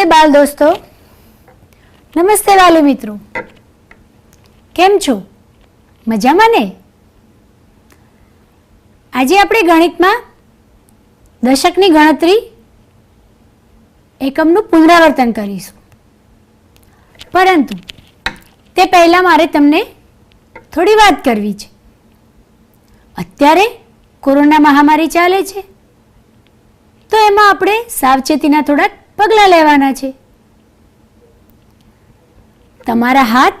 નમસ્તે બાલ દોસ્તો. નમસ્તે વાલી મિત્રો. કેમ છો? મજામાં ને? આજે આપણે ગણિતમાં દશકની ગણતરી એકમનું પુનરાવર્તન કરીશું. પરંતુ તે પહેલાં મારે તમને થોડી વાત કરવી છે. અત્યારે કોરોના મહામારી ચાલે છે. તો એમાં આપણે સાવચેતીના થોડાક પગલાં લેવાના છે. તમારા હાથ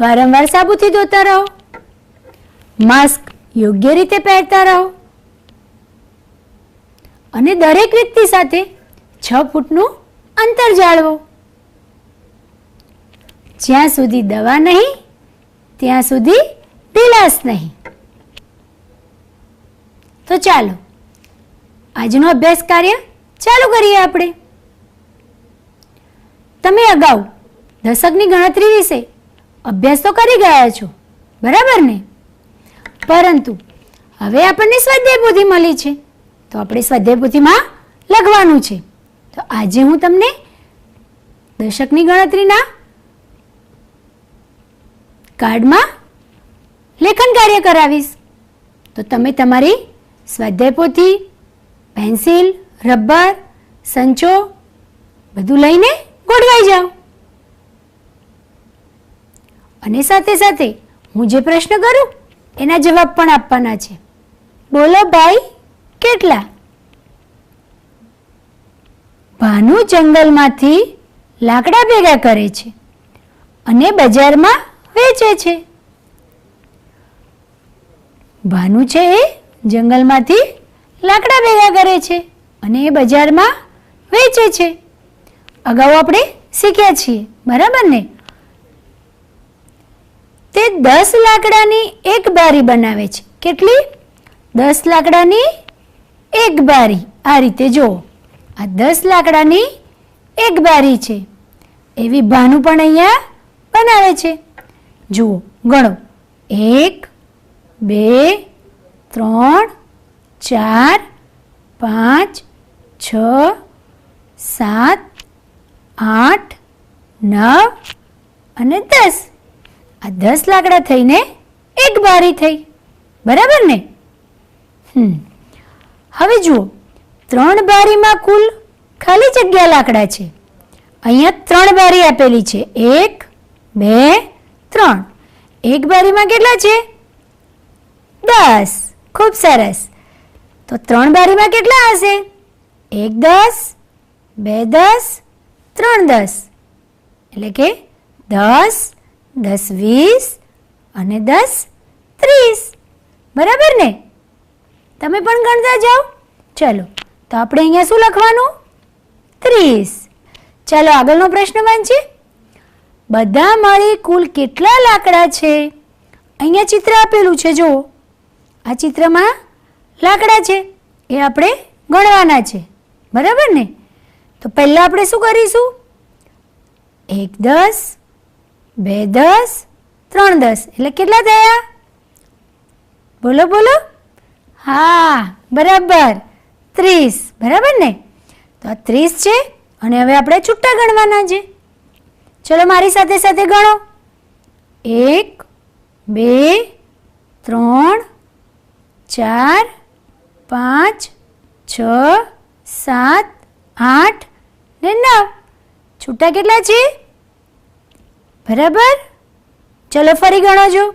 વારંવાર સાબુથી ધોતા રહો. માસ્ક યોગ્ય રીતે પહેરતા રહો. અને દરેક વ્યક્તિ સાથે છ ફૂટનું અંતર જાળવો. જ્યાં સુધી દવા નહીં, ત્યાં સુધી ઢીલાસ નહીં. તો ચાલો, આજનો અભ્યાસ કાર્ય ચાલુ કરીએ આપણે. તમે અગાઉ દશકની ગણતરી વિશે અભ્યાસ તો કરી ગયા છો, બરાબર ને? પરંતુ હવે આપણને સ્વાધ્યાય પોથી મળી છે, તો આપણે સ્વાધ્યાય પોથીમાં લખવાનું છે. તો આજે હું તમને દશકની ગણતરીના કાર્ડમાં લેખન કાર્ય કરાવીશ. તો તમે તમારી સ્વાધ્યાય પોથી, પેન્સિલ, રબર, સંચો બધું લઈને ગોઠવાઈ જાઓ અને સાથે સાથે હું જે પ્રશ્ન કરું, એના જવાબ પણ આપવાના છે. બોલો ભાઈ, કેટલા? ભાનુ જંગલમાંથી લાકડા ભેગા કરે છે અને બજારમાં વેચે છે. ભાનુ છે એ જંગલમાંથી લાકડા ભેગા કરે છે અને એ બજારમાં વેચે છે. અગાઉ આપણે શીખ્યા છીએ. બરાબર ને? તે દસ લાકડાની એક બારી બનાવે છે. કેટલી? દસ લાકડાની એક બારી. આ રીતે જુઓ. આ દસ લાકડાની એક બારી છે. એવી ભાનુ પણ અહીંયા બનાવે છે. જુઓ, ગણો. એક, બે, ત્રણ, ચાર, પાંચ, છ, સાત આઠ, નવ અને દસ. આ દસ લાકડા થઈને એક બારી થઈ. બરાબર ને? હવે જુઓ, ત્રણ બારીમાં કુલ ખાલી જગ્યા લાકડા છે. અહીંયા ત્રણ બારી આપેલી છે. એક, બે, ત્રણ. એક બારીમાં કેટલા છે? દસ. ખૂબ સરસ. તો ત્રણ બારીમાં કેટલા હશે? એક દસ, બે દસ ત્રણ દસ. એટલે કે દસ દસ વીસ અને દસ ત્રીસ. બરાબર ને? તમે પણ ગણતા જાઓ. ચલો, તો આપણે અહીંયા શું લખવાનું? ત્રીસ. ચાલો, આગળનો પ્રશ્ન વાંચીએ. બધા મળી કુલ કેટલા લાકડા છે? અહીંયા ચિત્ર આપેલું છે, જુઓ. આ ચિત્રમાં લાકડા છે. એ આપણે ગણવાના છે. બરાબર ને? તો પહેલાં આપણે શું કરીશું? એક દસ, બે દસ, ત્રણ દસ. એટલે કેટલા થયા? બોલો બોલો. હા, બરાબર. ત્રીસ. બરાબર ને? તો આ ત્રીસ છે અને હવે આપણે છૂટા ગણવાના છે. ચલો મારી સાથે સાથે ગણો. એક, બે, ત્રણ, ચાર, પાંચ, છ, સાત, આઠ ને છૂટા કેટલા છે? બરાબર? ચલો ફરી ગણોજો.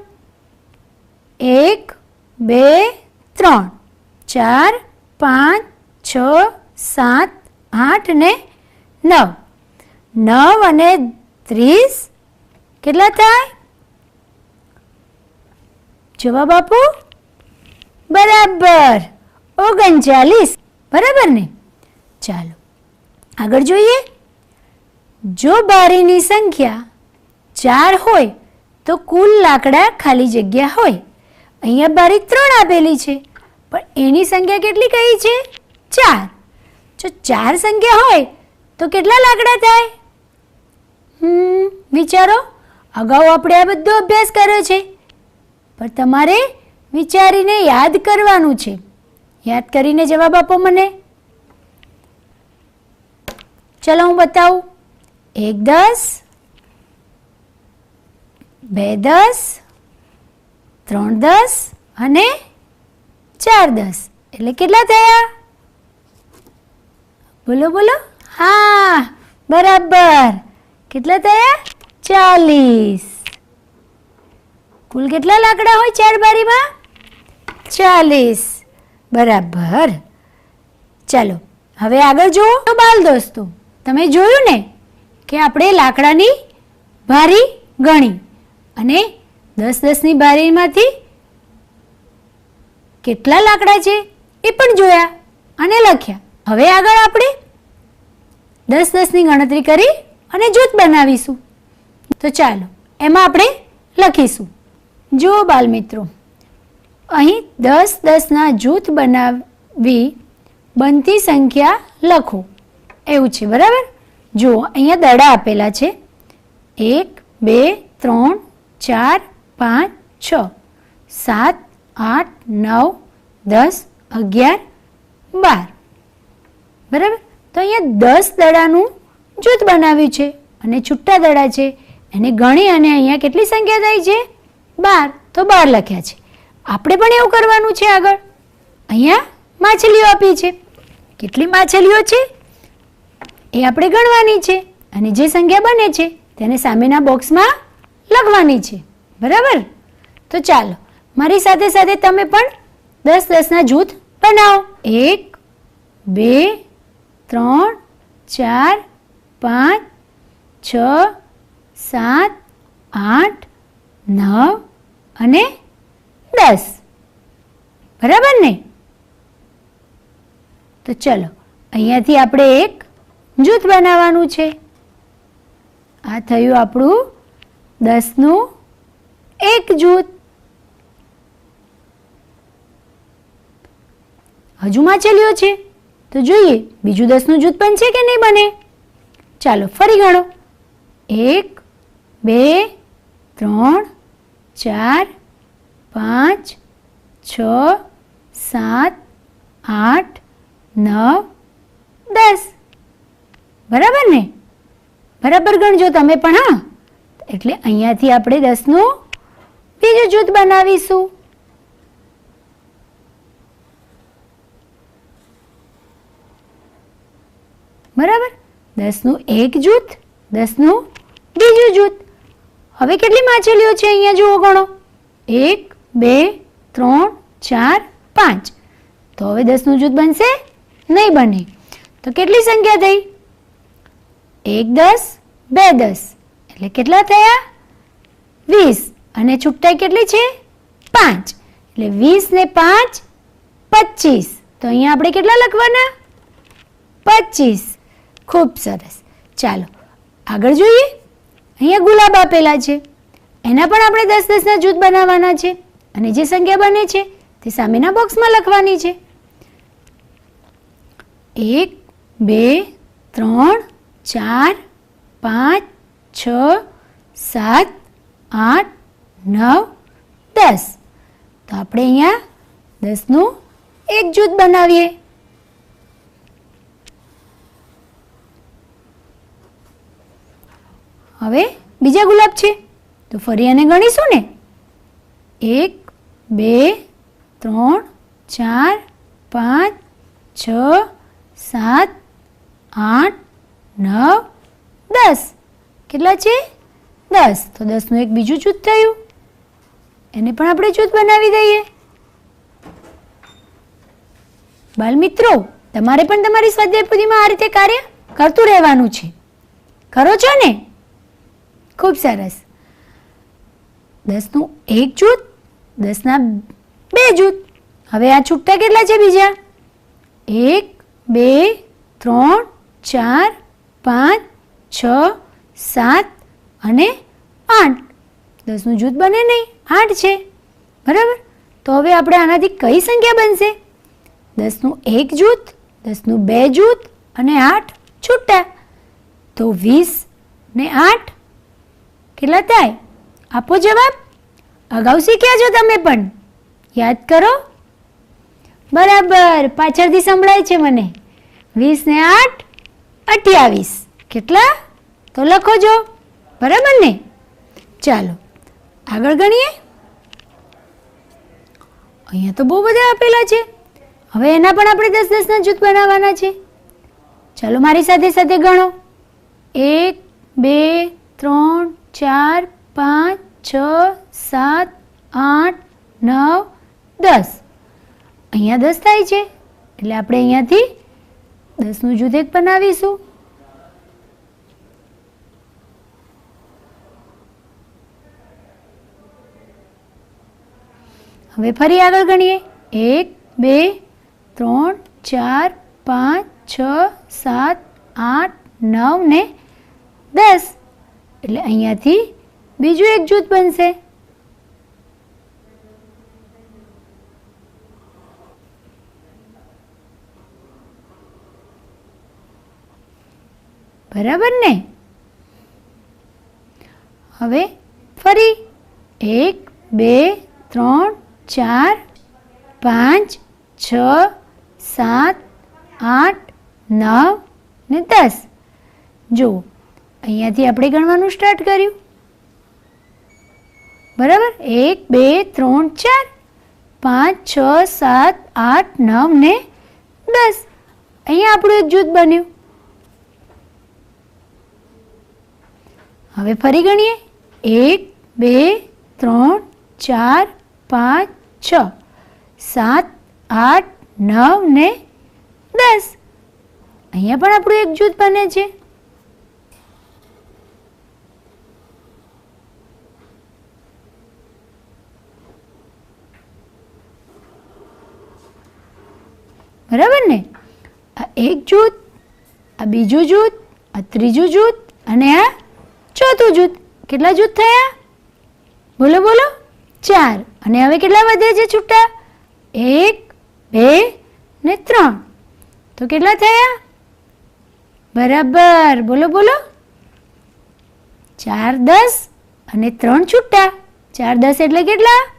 એક, બે, ત્રણ. ચાર, પાંચ, છ, સાત, આઠ ને નવ. નવ અને ત્રીસ કેટલા થાય? જવાબ આપો. બરાબર. ઓગણચાલીસ. બરાબર ને? ચાલો. આગળ જોઈએ. જો બારીની સંખ્યા ચાર હોય, તો કુલ લાકડા ખાલી જગ્યા હોય. અહીંયા બારી ત્રણ આપેલી છે, પણ એની સંખ્યા કેટલી કહી છે? ચાર. જો ચાર સંખ્યા હોય, તો કેટલા લાકડા થાય? હમ, વિચારો. અગાઉ આપણે આ બધો અભ્યાસ કર્યો છે, પણ તમારે વિચારીને યાદ કરવાનું છે. યાદ કરીને જવાબ આપો મને. ચલો હું બતાવું. એક દસ, બે દસ, ત્રણ દસ અને ચાર દસ. એટલે કેટલા થયા? બોલો બોલો. હા, બરાબર. કેટલા થયા? ચાલીસ. કુલ કેટલા લાકડા હોય ચાર બારીમાં? ચાલીસ. બરાબર. ચાલો, હવે આગળ જુઓ. બાલ દોસ્તો તમે જોયું ને કે આપણે લાકડાની બારી ગણી અને દસ દસની બારીમાંથી કેટલા લાકડા છે એ પણ જોયા અને લખ્યા. હવે આગળ આપણે દસ દસની ગણતરી કરી અને જૂથ બનાવીશું. તો ચાલો, એમાં આપણે લખીશું. જુઓ બાલમિત્રો, અહીં દસ દસના જૂથ બનાવી બનતી સંખ્યા લખો. એવું છે, બરાબર? જુઓ અહીંયા દડા આપેલા છે. એક, બે, ત્રણ, ચાર, પાંચ, છ, સાત, આઠ, નવ, દસ, અગિયાર, બાર. બરાબર? તો અહીંયા દસ દડાનું જૂથ બનાવ્યું છે અને છૂટા દડા છે. એને ગણી અને અહીંયા કેટલી સંખ્યા થાય છે? બાર. તો બાર લખ્યા છે. આપણે પણ એવું કરવાનું છે આગળ. અહીંયા માછલીઓ આપી છે. કેટલી માછલીઓ છે? એ આપણે ગણવાની છે. અને જે સંખ્યા બને છે, તેને સામેના બોક્સમાં લખવાની છે. બરાબર? તો ચાલો, મારી સાથે સાથે તમે પણ દસ દસના જૂથ બનાવો. એક, બે, ત્રણ, ચાર, પાંચ, છ, સાત, આઠ, નવ અને દસ. બરાબર ને? તો ચલો, અહીંયાથી આપણે એક જૂથ બનાવવાનું છે. આ થયું આપણું દસનું એક જૂથ. હજુ માછલીઓ છે. તો જોઈએ, બીજું દસનું જૂથ પણ છે કે નહીં બને? ચાલો, ફરી ગણો. એક, બે, ત્રણ, ચાર, પાંચ, છ, સાત, આઠ, નવ, દસ. બરાબર ને? બરાબર ગણજો તમે પણ, હા. એટલે અહીંયાથી આપણે દસનું બીજું જૂથ બનાવીશું. બરાબર? દસનું એક જૂથ, દસનું બીજું જૂથ. હવે કેટલી માછલીઓ છે અહીંયા, જુઓ ગણો. એક, બે, ત્રણ, ચાર, પાંચ. તો હવે દસનું જૂથ બનશે? નહીં બને. તો કેટલી સંખ્યા થઈ? એક દસ, બે દસ. એટલે કેટલા થયા? વીસ. અને છૂટાઈ કેટલી છે? પાંચ. એટલે વીસ ને પાંચ, પચીસ. તો અહીંયા આપણે કેટલા લખવાના? પચીસ. ખૂબ સરસ. ચાલો, આગળ જોઈએ. અહીંયા ગુલાબ આપેલા છે. એના પણ આપણે દસ દસના જૂથ બનાવવાના છે. અને જે સંખ્યા બને છે, તે સામેના બોક્સમાં લખવાની છે. એક, બે, ત્રણ ચાર, પાંચ, છ, સાત, આઠ, નવ, દસ. તો આપણે અહીંયા દસનું એક જૂથ બનાવીએ. હવે બીજા ગુલાબ છે. તો ફરી આને ગણીશું ને. એક, બે, ત્રણ, ચાર, પાંચ, છ, સાત, આઠ નવ દસ. કેટલા છે? દસ. તો દસનું એક બીજું જૂથ થયું. એને પણ આપણે જૂથ બનાવી દઈએ. બાલમિત્રો, તમારે પણ તમારી સ્વાધ્યાય પોથીમાં આ રીતે કાર્ય કરતું રહેવાનું છે. કરો છો ને? ખૂબ સરસ. દસનું એક જૂથ, દસના બે જૂથ. હવે આ છૂટતા કેટલા છે બીજા? એક, બે, ત્રણ, ચાર પાંચ, છ, સાત અને આઠ. દસનું જૂથ બને નહીં, આઠ છે. બરાબર? તો હવે આપણે આનાથી કઈ સંખ્યા બનશે? દસનું એક જૂથ, દસનું બે જૂથ અને આઠ છૂટા. તો વીસ ને આઠ કેટલા થાય? આપો જવાબ. અગાઉ શીખ્યા છો તમે પણ. યાદ કરો. બરાબર. પાછળથી સંભળાય છે મને. વીસ ને આઠ અઠ્યાવીસ. કેટલા? તો લખો જો. બરાબર ને? ચાલો. આગળ ગણીએ. અહીંયા તો બહુ બધા આપેલા છે. હવે એના પણ આપણે દસ દસના જૂથ બનાવવાના છે. ચાલો મારી સાથે સાથે ગણો. એક, બે, ત્રણ, ચાર, પાંચ, છ, સાત, આઠ, નવ, દસ. અહીંયા દસ થાય છે. એટલે આપણે અહીંયાથી દસનું જૂથ એક બનાવીશું. હવે ફરી આગળ ગણીએ. એક, બે, ત્રણ, ચાર, પાંચ, છ, સાત, આઠ, નવ ને દસ. એટલે અહીંયાથી બીજું એક જૂથ બનશે. બરાબર ને? હવે ફરી એક, બે, ત્રણ, ચાર, પાંચ, છ, સાત, આઠ, નવ ને દસ. જો, અહીંયાથી આપણે ગણવાનું સ્ટાર્ટ કર્યું. બરાબર? એક, બે, ત્રણ, ચાર. પાંચ, છ, સાત, આઠ, નવ ને દસ. અહીંયા આપણું એક જૂથ બન્યું. હવે ફરી ગણીએ. એક, બે, ત્રણ, ચાર, પાંચ, છ, સાત, આઠ, નવ ને દસ. અહીંયા પણ આપણું એક જૂથ બને છે. બરાબર ને? આ એક જૂથ, આ બીજું જૂથ, આ ત્રીજું જૂથ અને આ ચોથું જૂથ કેટલા જૂથ થયા? બોલો બોલો. ચાર. અને હવે કેટલા વધે છે છૂટા? એક, બે ને ત્રણ. તો કેટલા થયા? બરાબર. બોલો બોલો. ચાર, દસ અને ત્રણ છૂટા. ચાર, દસ એટલે કેટલા?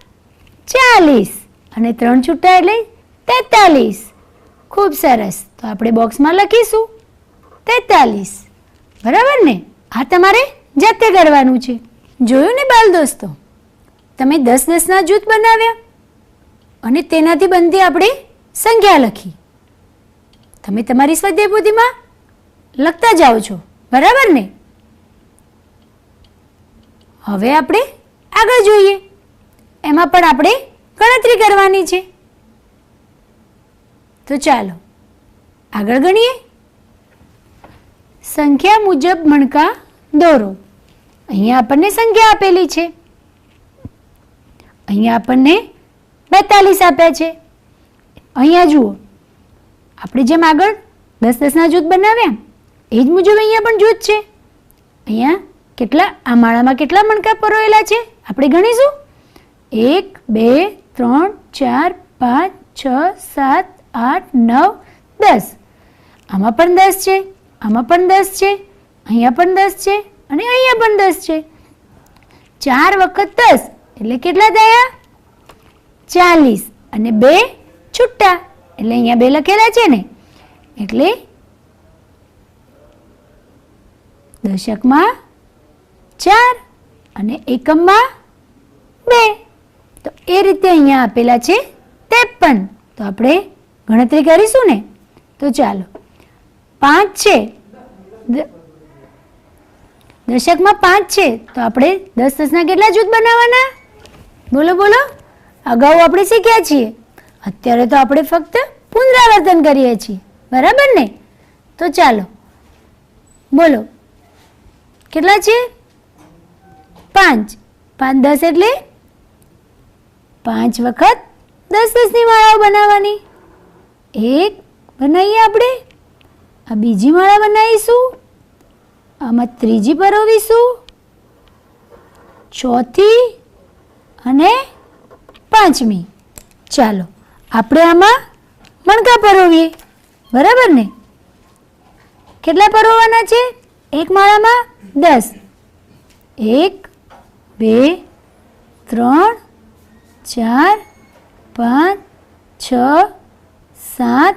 ચાલીસ. અને ત્રણ છૂટા એટલે તેતાલીસ. ખૂબ સરસ. તો આપણે બોક્સમાં લખીશું. તેતાલીસ. બરાબર ને? આ તમારે જાતે કરવાનું છે. જોયું ને બાલ દોસ્તો? તમે દસ દસના જૂથ બનાવ્યા. અને તેનાથી બનતી આપણે સંખ્યા લખી. તમે તમારી સ્વાધ્યાય પોથીમાં લખતા જાઓ છો. બરાબર ને? હવે આપણે આગળ જોઈએ. એમાં પણ આપણે ગણતરી કરવાની છે. તો ચાલો, આગળ ગણીએ. સંખ્યા મુજબ મણકા દોરો. અહીંયા આપણને સંખ્યા આપેલી છે. અહીંયા આપણને બેતાલીસ આપ્યા છે. અહીંયા જુઓ. આપણે જેમ આગળ દસ દસના જૂથ બનાવ્યા, એ જ મુજબ અહીંયા પણ જૂથ છે. અહીંયા કેટલા, આ માળામાં કેટલા મણકા પરોયેલા છે? આપણે ગણીશું. એક, બે, ત્રણ, ચાર, પાંચ, છ, સાત, આઠ, નવ, દસ. આમાં પણ દસ છે. આમાં પણ દસ છે. અહીંયા પણ દસ છે અને અહીંયા પણ દસ છે. ચાર વખત દસ એટલે કેટલા થયા? ચાલીસ. અને બે છૂટા. એટલે અહીંયા બે લખેલા છે ને. એટલે દશકમાં ચાર અને એકમમાં બે. તો એ રીતે અહીંયા આપેલા છે ત્રેપન. તો આપણે ગણતરી કરીશું ને. તો ચાલો. પાંચ છે. દશકમાં પાંચ છે. તો આપણે દસ દસના કેટલા જૂથ બનાવવાના? બોલો બોલો. અગાઉ આપણે શીખ્યા છીએ. અત્યારે તો આપણે ફક્ત પુનરાવર્તન કરીએ છીએ. બરાબર ને? તો ચાલો. બોલો. કેટલા છે? પાંચ. પાંચ દસ એટલે? પાંચ વખત દસ દસની માળાઓ બનાવવાની. એક બનાવીએ આપણે. આ બીજી માળા બનાવીશું. આમાં ત્રીજી પરોવીશું ચોથી અને પાંચમી. ચાલો, આપણે આમાં મણકા પરોવીએ. બરાબર ને? કેટલા પરોવાના છે? એક માળામાં દસ. એક, બે, ત્રણ, ચાર, પાંચ, છ, સાત,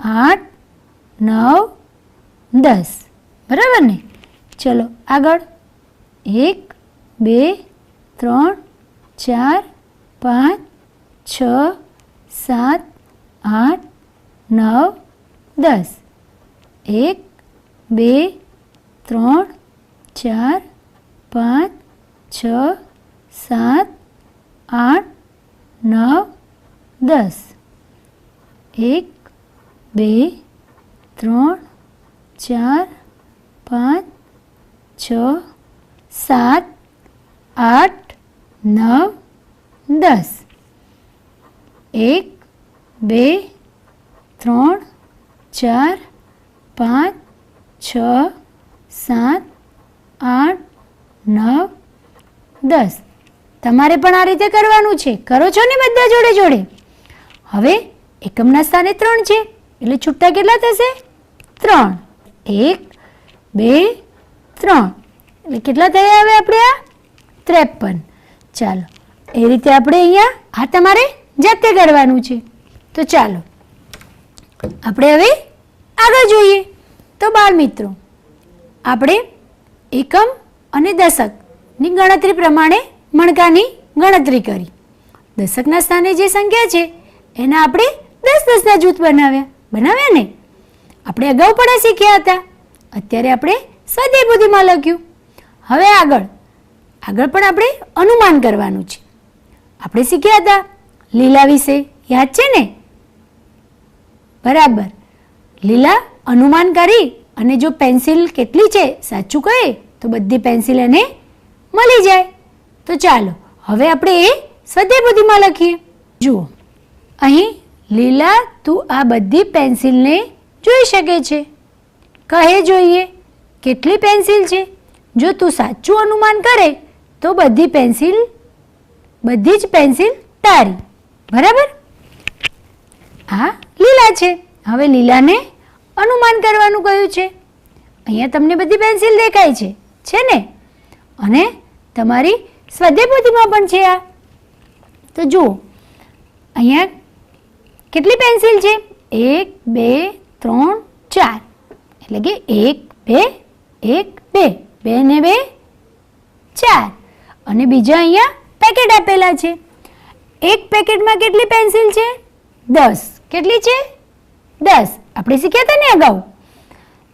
આઠ, નવ, દસ. બરાબર ને? ચલો, આગળ. એક, બે, ત્રણ, ચાર, પાંચ, છ, સાત, આઠ, નવ, દસ. એક, બે, ત્રણ, ચાર, પાંચ, છ, સાત, આઠ, નવ, દસ. એક, બે, ત્રણ, ચાર પાંચ, છ, સાત, આઠ, નવ, દસ. એક, બે, ત્રણ, ચાર, પાંચ, છ, સાત, આઠ, નવ, દસ. તમારે પણ આ રીતે કરવાનું છે. કરો છો ને બધા જોડે જોડે? હવે એકમના સ્થાને ત્રણ છે. એટલે છૂટા કેટલા થશે? ત્રણ. એક બે, ત્રણ. એટલે કેટલા થયા હવે આપણે આ? ત્રેપન. ચાલો, એ રીતે આપણે અહીંયા, આ તમારે જાતે કરવાનું છે. તો ચાલો, આપણે હવે આગળ જોઈએ. તો બાળ મિત્રો, આપણે એકમ અને દશકની ગણતરી પ્રમાણે મણકાની ગણતરી કરી. દશકના સ્થાને જે સંખ્યા છે, એના આપણે દસ દસના જૂથ બનાવ્યા. બનાવ્યા ને? આપણે અગાઉ પણ શીખ્યા હતા. અત્યારે આપણે સ્વાધ્યાય બુદ્ધિમાં લખ્યું. હવે આગળ. આગળ પણ આપણે અનુમાન કરવાનું છે. આપણે શીખ્યા હતા લીલા વિશે. યાદ છે ને? બરાબર. લીલા અનુમાન કરી અને જો પેન્સિલ કેટલી છે સાચું કહે, તો બધી પેન્સિલ એને મળી જાય. તો ચાલો, હવે આપણે એ સ્વાધ્યાય બુદ્ધિમાં લખીએ. જુઓ. અહીં લીલા તું આ બધી પેન્સિલને જોઈ શકે છે. કહે જોઈએ, કેટલી પેન્સિલ છે? જો તું સાચું અનુમાન કરે, તો બધી પેન્સિલ, બધી જ પેન્સિલ તારી. બરાબર? આ લીલા છે. હવે લીલાને અનુમાન કરવાનું કહ્યું છે? અહીંયા તમને બધી પેન્સિલ દેખાય છે. છે ને? અને તમારી સ્વાધ્યાય પણ છે આ. તો જુઓ, અહીંયા કેટલી પેન્સિલ છે? એક, બે, ત્રણ એટલે કે એક, બે એક, બે. બે ને બે, ચાર. અને બીજા અહીંયા પેકેટ આપેલા છે. એક પેકેટમાં કેટલી પેન્સિલ છે? દસ. કેટલી છે? દસ. આપણે શીખ્યા હતા ને અગાઉ?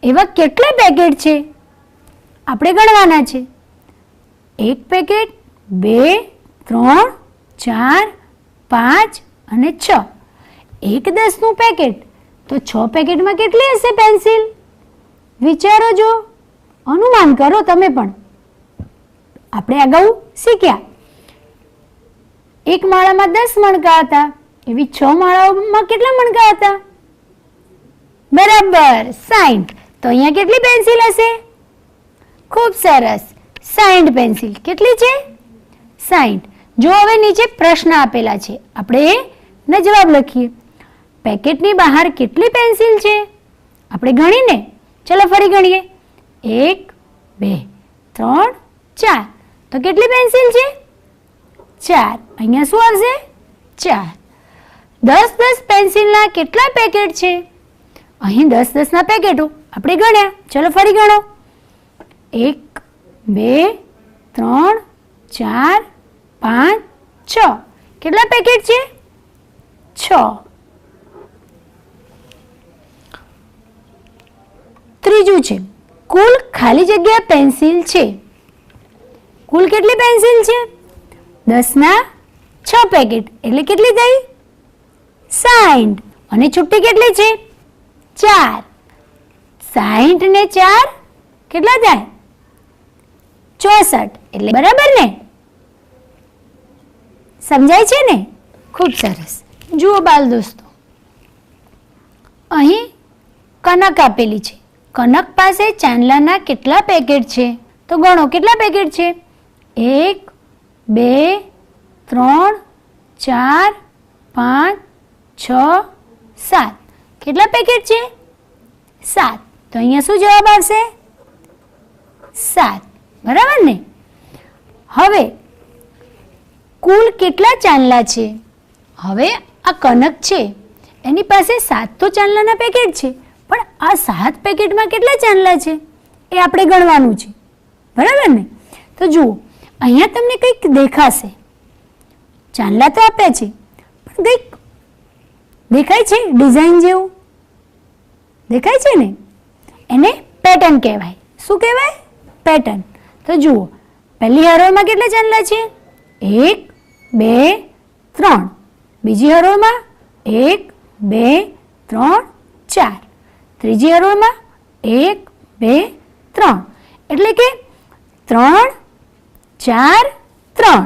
એવા કેટલા પેકેટ છે? આપણે ગણવાના છે. એક પેકેટ બે, ત્રણ, ચાર, પાંચ અને છ. એક દસનું પેકેટ તો છ પેકેટમાં કેટલી હશે પેન્સિલ વિચારો જો. અનુમાન કરો તમે પણ. આપણે અગાઉ શીખ્યા. એક માળામાં દસ મણકા હતા. એવી છ માળાઓમાં કેટલા મણકા હતા? બરાબર, સાઈઠ. તો અહીંયા કેટલી પેન્સિલ હશે? ખૂબ સરસ. સાઈઠ પેન્સિલ. કેટલી છે? સાઈઠ. જો હવે નીચે પ્રશ્ન આપેલા છે, આપણે ને જવાબ લખીએ. પેકેટની બહાર કેટલી પેન્સિલ છે? આપણે ગણીને ચલો ફરી ગણીએ. એક, બે, ત્રણ, ચાર. તો કેટલી પેન્સિલ છે? ચાર. અહીંયા શું આવશે? ચાર. દસ દસ પેન્સિલના કેટલા પેકેટ છે? અહીં દસ દસના પેકેટો. આપણે ગણ્યા. ચલો ફરી ગણો. એક, બે, ત્રણ, ચાર, પાંચ, છ. કેટલા પેકેટ છે? છ. ત્રીજું છે, કુલ ખાલી જગ્યા પેન્સિલ છે. કુલ કેટલી પેન્સિલ છે? દસના છ પેકેટ. એટલે કેટલી થઈ? સાઠ અને છુટ્ટી કેટલી છે? ચાર. સાઠ ને ચાર કેટલા થાય? ચોસઠ. એટલે બરાબર ને? સમજાય છે ને? ખૂબ સરસ. જુઓ બાલ દોસ્તો. અહીં કનક આપેલી છે. કનક પાસે ચાંદલાના કેટલા પેકેટ છે? તો ગણો, કેટલા પેકેટ છે? એક, બે, ત્રણ, ચાર, પાંચ, છ, સાત. કેટલા પેકેટ છે? સાત. તો અહીંયા શું જવાબ આવશે? સાત. બરાબર ને? હવે, કુલ કેટલા ચાંદલા છે? હવે આ કનક છે. એની પાસે સાત તો ચાંદલાના પેકેટ છે. આ સાત પેકેટમાં કેટલા ચાંદલા છે? એ આપણે ગણવાનું છે. બરાબર ને? તો જુઓ, અહીંયા તમને કંઈક દેખાશે. ચાંદલા તો આપ્યા છે, પણ કંઈક દેખાય છે ડિઝાઇન જેવું? દેખાય છે ને? એને પેટર્ન કહેવાય. શું કહેવાય? પેટર્ન. તો જુઓ, પહેલી હરોળમાં કેટલા ચાંદલા છે? એક, બે, ત્રણ. બીજી હરોળમાં એક, બે, ત્રણ, ચાર. ત્રીજી હરોળમાં એક, બે, ત્રણ. એટલે કે ત્રણ, ચાર, ત્રણ.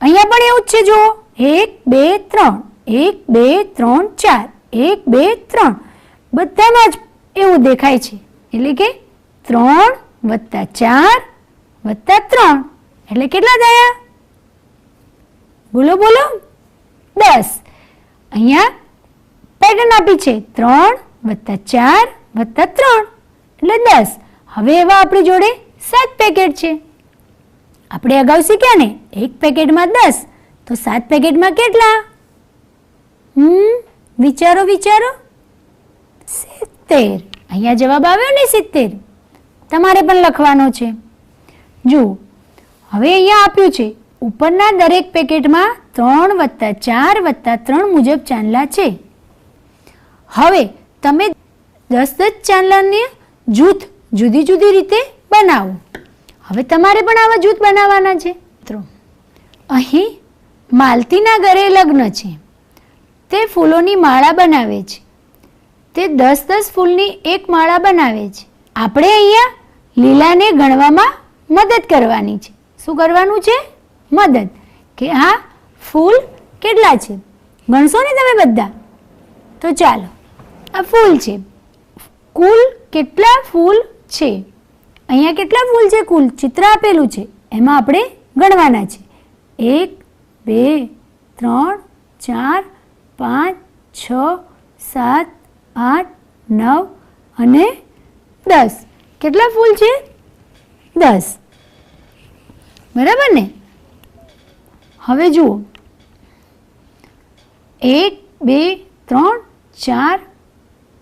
અહીંયા પણ એવું જ છે, જુઓ. એક, બે, ત્રણ. એક, બે, ત્રણ, ચાર. એક, બે, ત્રણ. બધામાં જ એવું દેખાય છે. એટલે કે ત્રણ વત્તા ચાર વત્તા ત્રણ. એટલે કેટલા થયા? બોલો બોલો. દસ. અહીંયા પેટર્ન આપી છે. ત્રણ વત્તા ચાર વત્તા ત્રણ. એટલે દસ. હવે એવા આપણી જોડે સાત પેકેટ છે. આપણે અગાઉ શીખ્યા ને, એક પેકેટમાં દસ. તો સાત પેકેટમાં કેટલા? હમ, વિચારો વિચારો. સિત્તેર. અહીંયા જવાબ આવ્યો ને સિત્તેર. તમારે પણ લખવાનો છે. જુઓ. હવે અહીંયા આપ્યું છે, ઉપરના દરેક પેકેટમાં ત્રણ વત્તા ચાર વત્તા ત્રણ મુજબ ચાંદલા છે. હવે તમે દસ દસ ચાંદલાને જૂથ જુદી જુદી રીતે બનાવો. હવે તમારે પણ આવા જૂથ બનાવવાના છે, મિત્રો. અહીં માલતીના ઘરે લગ્ન છે. તે ફૂલોની માળા બનાવે છે. તે દસ દસ ફૂલની એક માળા બનાવે છે. આપણે અહીંયા લીલાને ગણવામાં મદદ કરવાની છે. શું કરવાનું છે? મદદ. કે હા ફૂલ કેટલા છે? ગણશો ને તમે બધા? તો ચાલો, આ ફૂલ છે. કુલ કેટલા ફૂલ છે? અહીંયા કેટલા ફૂલ છે? કુલ ચિત્ર આપેલું છે. એમાં આપણે ગણવાના છે. એક, બે, ત્રણ, ચાર, પાંચ, છ, સાત, આઠ, નવ અને દસ. કેટલા ફૂલ છે? દસ. બરાબર ને? હવે જુઓ. એક, બે, ત્રણ, ચાર,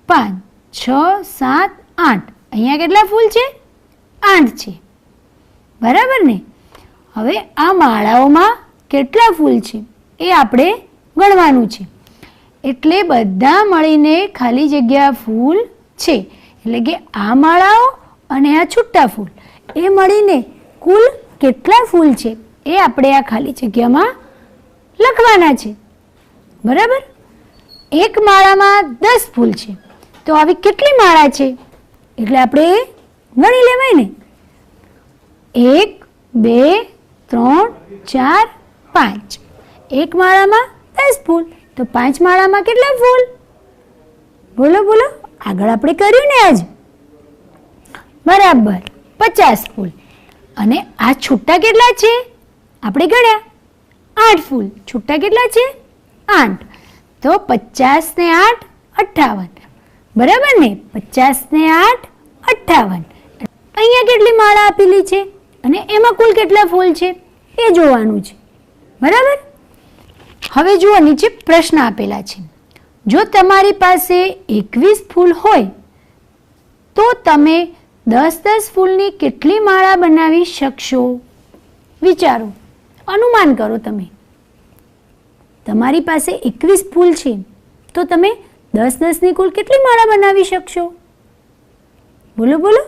પાંચ. છ, સાત, આઠ. અહીંયા કેટલા ફૂલ છે? આઠ છે. બરાબર ને? હવે આ માળાઓમાં કેટલા ફૂલ છે એ આપણે ગણવાનું છે. એટલે બધા મળીને ખાલી જગ્યા ફૂલ છે. એટલે કે આ માળાઓ અને આ છૂટા ફૂલ. એ મળીને કુલ કેટલા ફૂલ છે એ આપણે આ ખાલી જગ્યામાં લખવાના છે. બરાબર? એક માળામાં દસ ફૂલ છે. તો આવી કેટલી માળા છે? એટલે આપણે ગણી લેવાય ને. એક બે ત્રણ ચાર પાંચ. એક માળામાં દસ ફૂલ. તો પાંચ માળામાં કેટલા ફૂલ? બોલો બોલો. આગળ આપણે કર્યું ને આજ. બરાબર. પચાસ ફૂલ. અને આ છૂટા કેટલા છે? આપણે ગણ્યા. આઠ ફૂલ. છૂટા કેટલા છે? આઠ. તો પચાસ ને આઠ અઠ્ઠાવન બરાબર ને? પચાસ ને આઠ, અઠ્ઠાવન. અહીંયા કેટલી માળા આપેલી છે? અને એમાં કુલ કેટલા ફૂલ છે? એ જોવાનું છે. બરાબર? હવે જુઓ, નીચે પ્રશ્ન આપેલા છે. જો તમારી પાસે એકવીસ ફૂલ હોય, તો તમે દસ દસ ફૂલની કેટલી માળા બનાવી શકશો? વિચારો. અનુમાન કરો તમે. તમારી પાસે એકવીસ ફૂલ છે, તો તમે દસ દસની કુલ કેટલી માળા બનાવી શકશો? બોલો બોલો.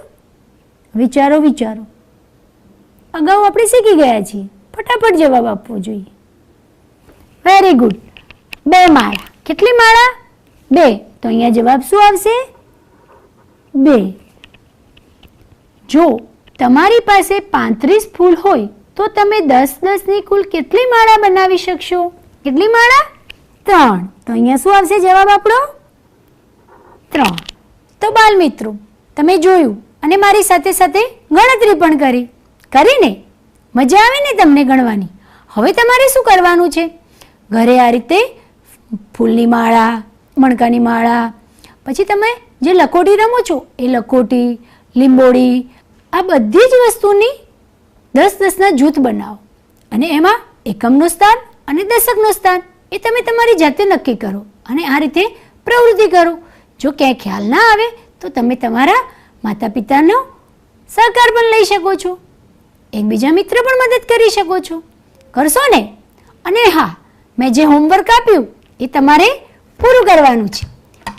વિચારો વિચારો. અગાઉ આપણે શીખી ગયા છીએ. ફટાફટ જવાબ આપવો જોઈએ. વેરી ગુડ બે માળા. કેટલી માળા? બે. તો અહીંયા જવાબ શું આવશે? બે. જો તમારી પાસે પાંત્રીસ ફૂલ હોય, તો તમે દસ દસની કુલ કેટલી માળા બનાવી શકશો? કેટલી માળા? ત્રણ. તો અહીંયા શું આવશે જવાબ આપણો? ત્રણ. તો બાલ મિત્રો તમે જોયું અને મારી સાથે સાથે ગણતરી પણ કરી. કરીને મજા આવે ને તમને ગણવાની? હવે તમારે શું કરવાનું છે? ઘરે આ રીતે ફૂલની માળા, મણકાની માળા, પછી તમે જે લખોટી રમો છો, એ લખોટી લીંબોડી આ બધી જ વસ્તુની દસ દસના જૂથ બનાવો. અને એમાં એકમનું સ્થાન અને દશકનું સ્થાન, એ તમે તમારી જાતે નક્કી કરો અને આ રીતે પ્રવૃત્તિ કરો. જો ક્યાંય ખ્યાલ ના આવે, તો તમે તમારા માતા પિતાનો સહકાર પણ લઈ શકો છો. એકબીજા મિત્ર પણ મદદ કરી શકો છો. કરશો ને? અને હા, મેં જે હોમવર્ક આપ્યું, એ તમારે પૂરું કરવાનું છે.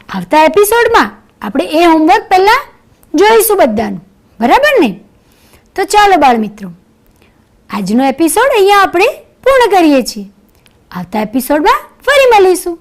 આવતા એપિસોડમાં આપણે એ હોમવર્ક પહેલાં જોઈશું બધાનું. બરાબર ને? તો ચાલો બાળ મિત્રો આજનો એપિસોડ અહીંયા આપણે પૂર્ણ કરીએ છીએ. આવતા એપિસોડમાં ફરી મળીશું.